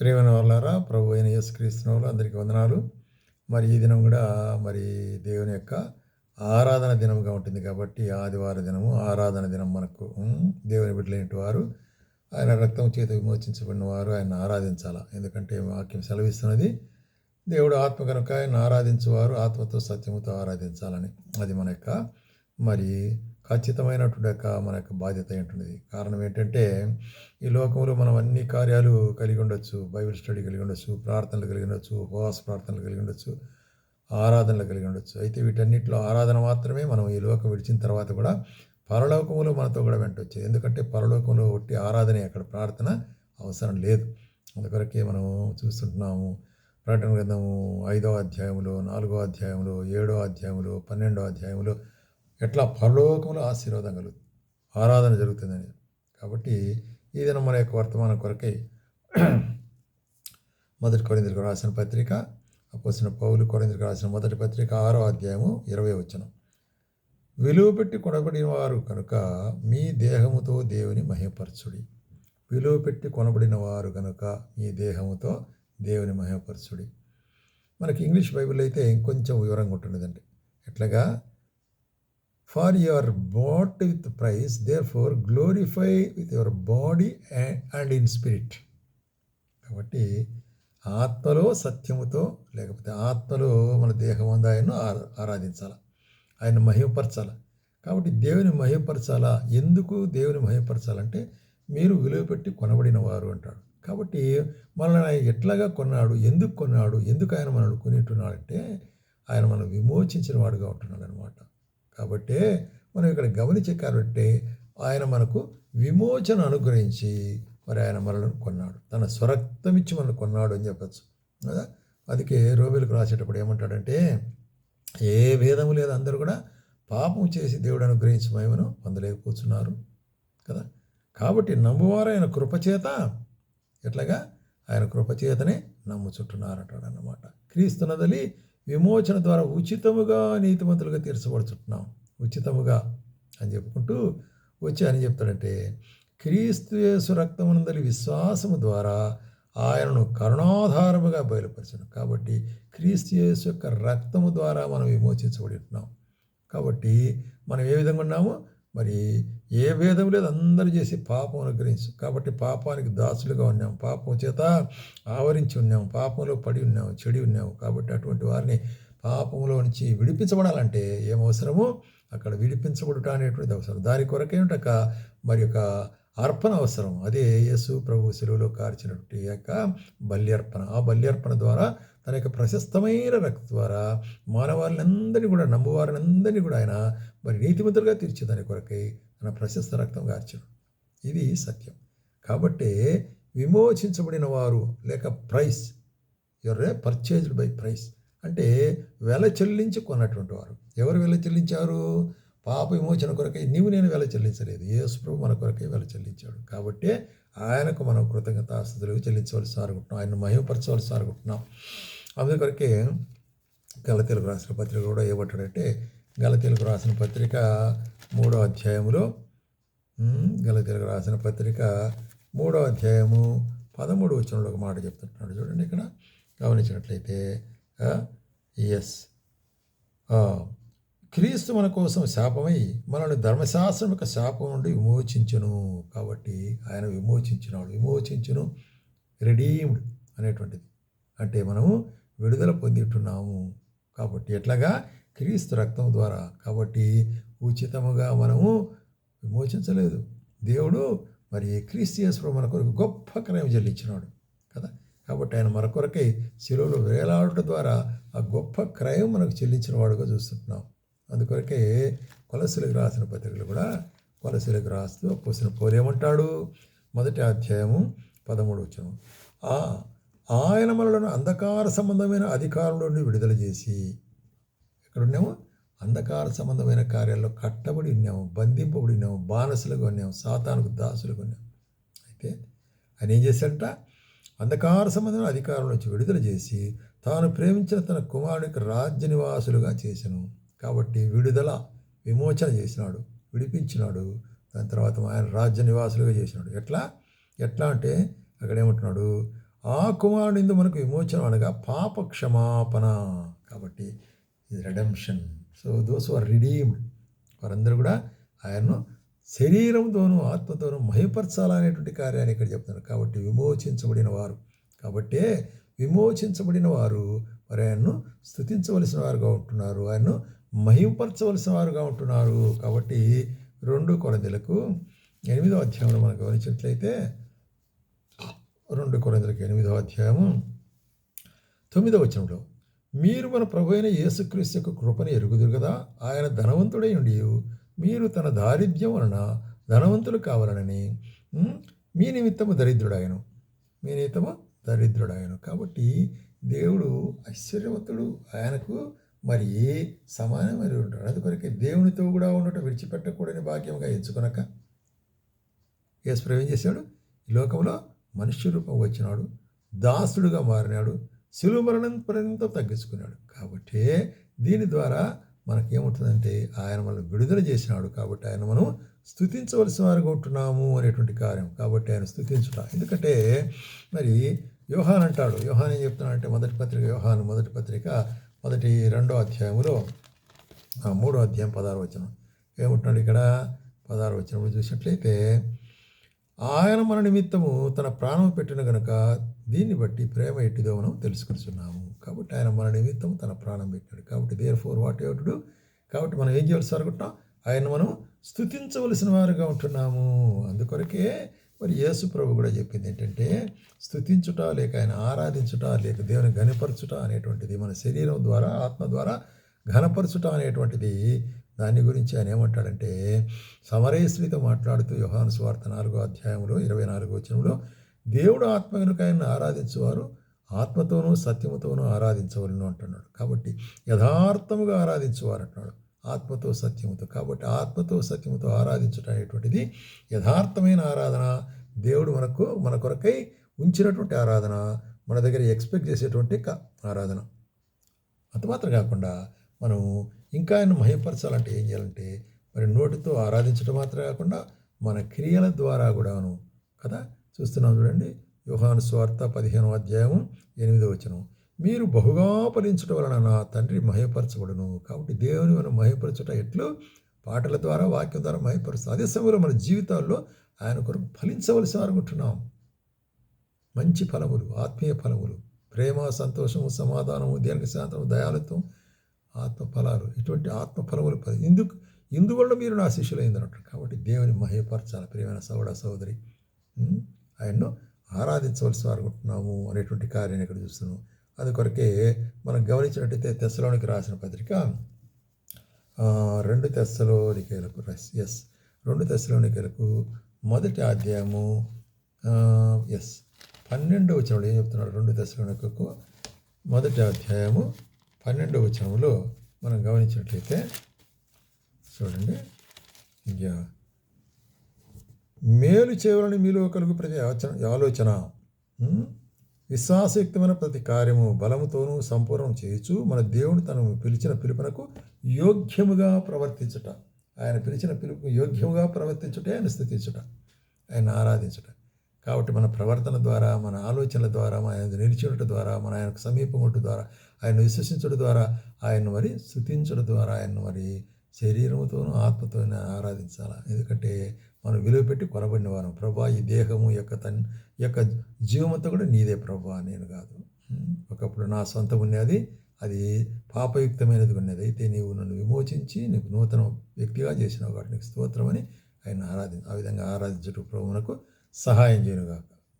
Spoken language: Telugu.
ప్రేమైన వాళ్ళారా ప్రభు అయిన యేసుక్రీస్తువులు అందరికీ వందనాలు. మరి ఈ దినం కూడా మరి దేవుని యొక్క ఆరాధన దినంగా ఉంటుంది కాబట్టి ఆదివార దినము ఆరాధన దినం మనకు దేవుని బిడ్డలేంటి వారు ఆయన రక్తం చేత విమోచించబడిన వారు ఆయన ఆరాధించాలా? ఎందుకంటే వాక్యం సెలవిస్తున్నది దేవుడు ఆత్మ కనుక ఆయన ఆరాధించేవారు ఆత్మతో సత్యముతో ఆరాధించాలని. అది మన యొక్క మరి ఖచ్చితమైనటువంటి యొక్క మన యొక్క బాధ్యత ఏంటున్నది కారణం ఏంటంటే ఈ లోకంలో మనం అన్ని కార్యాలు కలిగి ఉండొచ్చు. బైబిల్ స్టడీ కలిగి ఉండొచ్చు ప్రార్థనలు కలిగి ఉండొచ్చు ఉపవాస ప్రార్థనలు కలిగి ఉండొచ్చు ఆరాధనలు కలిగి ఉండొచ్చు. అయితే వీటన్నిటిలో ఆరాధన మాత్రమే మనం ఈ లోకం విడిచిన తర్వాత కూడా పరలోకములో మనతో కూడా వెంట వచ్చేది. ఎందుకంటే పరలోకంలో ఒట్టి ఆరాధనే అక్కడ ప్రార్థన అవసరం లేదు. అందుకొరకే మనం చూస్తుంటున్నాము ప్రకటన గ్రంథము ఐదో అధ్యాయంలో నాలుగో అధ్యాయంలో ఏడో అధ్యాయంలో పన్నెండో అధ్యాయంలో ఎట్లా పరలోకంలో ఆశీర్వాదం కలుగుతుంది. ఆరాధన జరుగుతుందని. కాబట్టి ఈ దినం మన యొక్క వర్తమానం కొరకై మొదటి కొరిందరికి రాసిన పత్రిక అపోసిన పౌలు కొరిందరికి రాసిన మొదటి పత్రిక ఆరో అధ్యాయము ఇరవై వచనం. విలువ పెట్టి కొనబడిన వారు కనుక మీ దేహముతో దేవుని మహిమపరచుడి. విలువ పెట్టి కొనబడిన వారు కనుక మీ దేహముతో దేవుని మహిమపరచుడి. మనకి ఇంగ్లీష్ బైబిల్ అయితే ఇంకొంచెం వివరంగా ఉంటుండదండి ఎట్లాగా? For your bought with price therefore glorify with your body and in spirit కాబట్టి ఆత్మలో సత్యముతో లేకపోతే ఆత్మలో మన దేహం అందా ఆయన ఆరాధించాల? ఆయన మహిమపరచాల? కాబట్టి దేవుని మహిమపరచాలా? ఎందుకు దేవుని మహిమపరచాలంటే మీరు విలువ పెట్టి కొనబడిన వారు అంటాడు. కాబట్టి మనల్ని ఆయన ఎట్లాగా కొన్నాడు ఎందుకు కొన్నాడు ఎందుకు ఆయన మనల్ని కొనిట్టున్నాడంటే ఆయన మనం విమోచించిన వాడుగా ఉంటున్నాడు అనమాట కాబట్టి మనం ఇక్కడ గమనించే కాబట్టి ఆయన మనకు విమోచన అనుగ్రహించి మరి ఆయన మనల్ని కొన్నాడు. తన స్వరక్తం ఇచ్చి మనల్ని కొన్నాడు అని చెప్పచ్చు. కదా? అందుకే రోమిలకు రాసేటప్పుడు ఏమంటాడంటే ఏ భేదము లేదు అందరూ కూడా పాపం చేసి దేవుడు అనుగ్రహించి మహిమను పొందలేకపోతున్నారు. కదా? కాబట్టి నమ్మువారు ఆయన కృపచేత ఎట్లాగా? ఆయన కృపచేతనే నమ్ముచుంటున్నారంటాడు అన్నమాట క్రీస్తునదలి విమోచన ద్వారా ఉచితముగా నీతిమంతులుగా తీర్చబడుచుంటున్నాం ఉచితముగా అని చెప్పుకుంటూ వచ్చి అని చెప్తాడంటే క్రీస్తు యేసు విశ్వాసము ద్వారా ఆయనను కరుణాధారముగా బయలుపరచను. కాబట్టి క్రీస్తు యేసు యొక్క రక్తము ద్వారా మనం విమోచించబడి ఉంటున్నాం. కాబట్టి మనం ఏ విధంగా ఉన్నాము? మరి ఏ భేదం లేదు. అందరూ చేసి పాపం అనుగ్రహించు. కాబట్టి పాపానికి దాసులుగా ఉన్నాం. పాపం చేత ఆవరించి ఉన్నాం. పాపంలో పడి ఉన్నాం. చెడి ఉన్నాం. కాబట్టి అటువంటి వారిని పాపంలో నుంచి విడిపించబడాలంటే ఏం అవసరమో అక్కడ విడిపించబడుట అనేటువంటిది అవసరం. దాని కొరకేమిటక మరి యొక్క అర్పణ అవసరం. అదే యేసు ప్రభు శిలువలో కార్చినటువంటి యొక్క బల్యర్పణ. ఆ బల్యర్పణ ద్వారా తన యొక్క ప్రశస్తమైన రక్త ద్వారా మానవాళ్ళందరినీ కూడా నమ్మువారినందరినీ కూడా ఆయన మరి నీతిమంతులుగా తీర్చి దాని కొరకై తన ప్రశస్త రక్తం గార్చడు ఇది సత్యం. కాబట్టి విమోచించబడిన వారు లేక price. Your purchased by price. అంటే వెల చెల్లించి కొన్నటువంటి వారు. ఎవరు వెల చెల్లించారు? పాప విమోచన కొరకై నీవు నేను వెల చెల్లించలేదు. యేసు మన కొరకై వెల చెల్లించాడు. కాబట్టి ఆయనకు మనం కృతజ్ఞతాస్తుతులు చెల్లించవలసి అనుకుంటున్నాం ఆయన మహిమపరచవలసి సారుగుంటున్నాం అందుకొరకే గలతీలకు రాసిన పత్రిక కూడా ఏమంటాడంటే గలతీలకు రాసిన పత్రిక మూడో అధ్యాయములో గల గలతీలకు రాసిన పత్రిక మూడో అధ్యాయము పదమూడు వచనంలో ఒక మాట చెప్తుంటున్నాడు. చూడండి ఇక్కడ గమనించినట్లయితే ఎస్ క్రీస్తు మన కోసం శాపమై మనల్ని ధర్మశాస్త్రం యొక్క శాపం నుండి విమోచించును కాబట్టి ఆయన విమోచించినాడు విమోచించును రెడీమ్డ్ అనేటువంటిది. అంటే మనము విడుదల పొందిట్టున్నాము కాబట్టి ఎట్లాగా? క్రీస్తు రక్తం ద్వారా. కాబట్టి ఉచితముగా మనము విమోచించలేదు. దేవుడు మరి క్రీస్తు మన కొరకు గొప్ప క్రయం చెల్లించినాడు కదా? కాబట్టి ఆయన మన కొరకై వేలాడటం ద్వారా ఆ గొప్ప క్రయం మనకు చెల్లించిన వాడుగా చూస్తుంటున్నాం అందుకొరకే కొలసీలకు రాసిన పత్రికలు కూడా కొలసీలకు రాస్తూ పోసిన పోలేమంటాడు మొదటి అధ్యాయము పదమూడు వచ్చిన ఆయన మనలను అంధకార సంబంధమైన అధికారంలో నుండి విడుదల చేసి ఎక్కడున్నాము అంధకార సంబంధమైన కార్యాల్లో కట్టబడి ఉన్నాము బంధింపబడి ఉన్నాము బానసులుగా ఉన్నాము సాతానుకు దాసులుగా ఉన్నాము. అయితే ఆయన ఏం చేశాడట? అంధకార సంబంధమైన అధికారం నుంచి విడుదల చేసి తాను ప్రేమించిన తన కుమారుడికి రాజ్య నివాసులుగా చేశాను. కాబట్టి విడుదల విమోచన చేసినాడు విడిపించినాడు. దాని తర్వాత ఆయన రాజ్య నివాసులుగా చేసినాడు. ఎట్లా? ఎట్లా అంటే అక్కడ ఏమంటున్నాడు? ఆ కుమారునిందు మనకు విమోచనం అనగా పాప క్షమాపణ. కాబట్టి ఇది redemption so those are redeemed వారందరూ కూడా ఆయన్ను శరీరంతోనూ ఆత్మతోనూ మహిపరచాలనేటువంటి కార్యాన్ని ఇక్కడ చెప్తున్నారు. కాబట్టి విమోచించబడిన వారు. కాబట్టే విమోచించబడిన వారు మరి ఆయన్ను స్థుతించవలసిన వారుగా ఉంటున్నారు. ఆయన్ను మహిపరచవలసిన వారుగా ఉంటున్నారు. కాబట్టి రెండు కొలదలకు ఎనిమిదో అధ్యాయంలో మనం గమనించినట్లయితే రెండు కొలదలకు ఎనిమిదో అధ్యాయము తొమ్మిదో వచనంలో మీరు మన ప్రభు అయిన యేసుక్రీస్తు యొక్క కృపను ఎరుగుదురు కదా? ఆయన ధనవంతుడై ఉండి మీరు తన దారిద్ర్యం వలన ధనవంతులు కావాలనని మీ నిమిత్తము దరిద్రుడాయను మీ నిమిత్తము దరిద్రుడాయను కాబట్టి దేవుడు ఐశ్వర్యవంతుడు ఆయనకు మరి సమానమై ఉంటాడు అందుకొరకే దేవునితో కూడా ఉండటం విడిచిపెట్టకూడని భాగ్యంగా ఎంచుకొనక యేసు ఏం చేశాడు? ఈ లోకంలో మనుష్య రూపం వచ్చినాడు దాసుడుగా మారినాడు సులువు మరణం పర్యంతం తగ్గించుకున్నాడు. కాబట్టి దీని ద్వారా మనకేముంటుందంటే ఆయన మనం విడుదల చేసినాడు కాబట్టి ఆయన మనం స్థుతించవలసిన వారిగా ఉంటున్నాము అనేటువంటి కార్యం కాబట్టి ఆయన స్థుతించుట ఎందుకంటే మరి యోహాన్ అంటాడు. యోహాన్ ఏం చెప్తున్నాడంటే మొదటి పత్రిక యోహాను మొదటి పత్రిక మొదటి రెండో అధ్యాయంలో ఆ, మూడో అధ్యాయం పదహారు వచనం. ఏముంటున్నాడు ఇక్కడ? పదహారు వచనంలో చూసినట్లయితే ఆయన మన నిమిత్తము తన ప్రాణం పెట్టిన గనుక దీన్ని బట్టి ప్రేమ ఎట్టిదో మనం తెలుసుకుంటున్నాము కాబట్టి ఆయన మన నిమిత్తం తన ప్రాణం పెట్టాడు కాబట్టి దేర్ ఫోర్ వాట్ ఎవడు కాబట్టి మనం ఏం చేయాల్సి అనుకుంటున్నాం ఆయన మనం స్థుతించవలసిన వారుగా ఉంటున్నాము. అందుకొరకే మరి యేసు ప్రభు కూడా చెప్పింది ఏంటంటే స్థుతించుట లేక ఆయన ఆరాధించుట లేక దేవుని ఘనపరచుట అనేటువంటిది మన శరీరం ద్వారా ఆత్మ ద్వారా ఘనపరచుట అనేటువంటిది. దాని గురించి ఆయన ఏమంటాడంటే సమరేశ్వరితో మాట్లాడుతూ యోహాను స్వార్థ నాలుగో అధ్యాయంలో ఇరవై నాలుగో వచనంలో దేవుడు ఆత్మ కనుక ఆయన ఆరాధించువారు ఆత్మతోనూ సత్యముతోనూ ఆరాధించవలను అంటున్నాడు. కాబట్టి యథార్థముగా ఆరాధించేవారు అంటున్నాడు ఆత్మతో సత్యముతో. కాబట్టి ఆత్మతో సత్యముతో ఆరాధించడం అనేటువంటిది యథార్థమైన ఆరాధన. దేవుడు మనకు మన కొరకై ఉంచినటువంటి ఆరాధన. మన దగ్గర ఎక్స్పెక్ట్ చేసేటువంటి క- ఆరాధన. అంతమాత్రం కాకుండా మనం ఇంకా ఆయన మహిమపరచాలంటే ఏం చేయాలంటే మరి నోటితో ఆరాధించడం మాత్రమే కాకుండా మన క్రియల ద్వారా కూడాను కదా? చూస్తున్నాం చూడండి. యోహాను స్వార్థ పదిహేనో అధ్యాయం ఎనిమిదో వచనం మీరు బహుగా ఫలించడం వలన నా తండ్రి మహిమపరచబడును. కాబట్టి దేవుని మనం మహిమపరచట ఎట్లు? పాటల ద్వారా వాక్యం ద్వారా మహిమపరుస్తాం అదే సమయంలో మన జీవితాల్లో ఆయన కొరకు ఫలించవలసి అనుకుంటున్నాం మంచి ఫలములు ఆత్మీయ ఫలములు. ప్రేమ సంతోషము సమాధానము దీర్ఘశాంతము దయాలత్వం ఆత్మ ఫలాలు ఇటువంటి ఆత్మ ఫలములు ఇందుకు ఇందువల్ల మీరు నా శిష్యులైంది కాబట్టి దేవుని మహేపరచాలి ప్రియమైన సోదర సోదరి ఉమ్, ఆయన్ను ఆరాధించవలసి అనుకుంటున్నాము అనేటువంటి కార్యాన్ని ఇక్కడ చూస్తున్నాం. అది కొరకే మనం గమనించినట్టయితే తెస్సలోనికి రాసిన పత్రిక రెండు తెస్సలోనికేలకు ఎస్ రెండు తెస్సలోనికేలకు మొదటి అధ్యాయము ఎస్ పన్నెండు వచనంలో ఏం చెప్తున్నాడు? రెండు తెస్సలోనికకు మొదటి అధ్యాయము పన్నెండవ వచనంలో మనం గమనించినట్లయితే చూడండి. ఇంకా మేలు చేయాలని మీలో కలుగు ప్రతి ఆచన ఆలోచన. విశ్వాసయుక్తమైన ప్రతి కార్యము బలముతోనూ సంపూర్ణం చేయొచ్చు మన దేవుడు తను పిలిచిన పిలుపునకు యోగ్యముగా ప్రవర్తించుట. ఆయన పిలిచిన పిలుపు యోగ్యముగా ప్రవర్తించుటే ఆయన స్థుతించుట. ఆయన ఆరాధించుట. కాబట్టి మన ప్రవర్తన ద్వారా మన ఆలోచనల ద్వారా మన ఆయన నిలిచుట ద్వారా మన ఆయనకు సమీపం ఉండటం ద్వారా ఆయన విశ్వసించడం ద్వారా ఆయన మరి స్థుతించడం ద్వారా ఆయన మరి శరీరముతోనూ ఆత్మతోనూ ఆరాధించాలి? ఎందుకంటే మనం విలువ పెట్టి కొనబడిన వారం. ప్రభా ఈ దేహము యొక్క తన్ యొక్క జీవమంతా కూడా నీదే ప్రభా నేను కాదు. ఒకప్పుడు నా సొంతం ఉన్నది అది పాపయుక్తమైనది ఉన్నది. అయితే నీవు నన్ను విమోచించి నీకు నూతన వ్యక్తిగా చేసిన కాబట్టి నీకు స్తోత్రం అని ఆయన ఆరాధి ఆ విధంగా ఆరాధించటం ప్రభువునకు సహాయం చేయనుగాక.